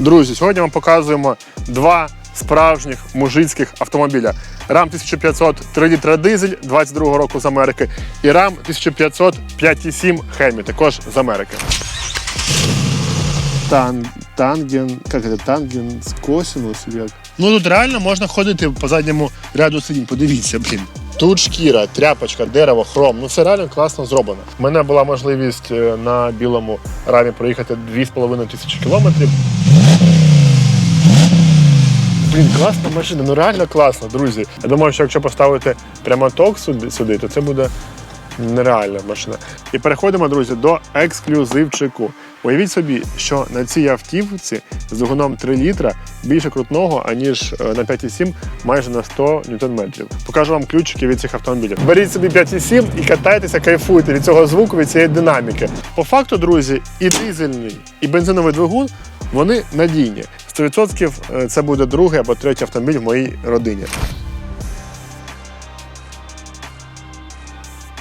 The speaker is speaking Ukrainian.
Друзі, сьогодні вам показуємо два справжніх мужицьких автомобіля. Ram 1500 3 літра дизель 22 року з Америки і Ram 1500 5,7 Хемі, також з Америки. Тан, танген, як це, танген з косинус, як? Ну тут реально можна ходити по задньому ряду сидінь. Подивіться, блін. Тут шкіра, тряпочка, дерево, хром. Ну це реально класно зроблено. У мене була можливість е, на білому рамі проїхати 2,5 тисячі кілометрів. Блін, класна машина, ну реально класно, друзі. Я думаю, що якщо поставити прямо ток сюди, сюди то це буде нереальна машина. І переходимо, друзі, до ексклюзивчику. Уявіть собі, що на цій автівці з двигуном 3 літра більше крутного, аніж е, на 5,7 майже на 100 ньютон-метрів. Покажу вам ключики від цих автомобілів. Беріть собі 5,7 і катайтеся, кайфуйте від цього звуку, від цієї динаміки. По факту, друзі, і дизельний, і бензиновий двигун вони надійні. 100% це буде другий або третій автомобіль в моїй родині.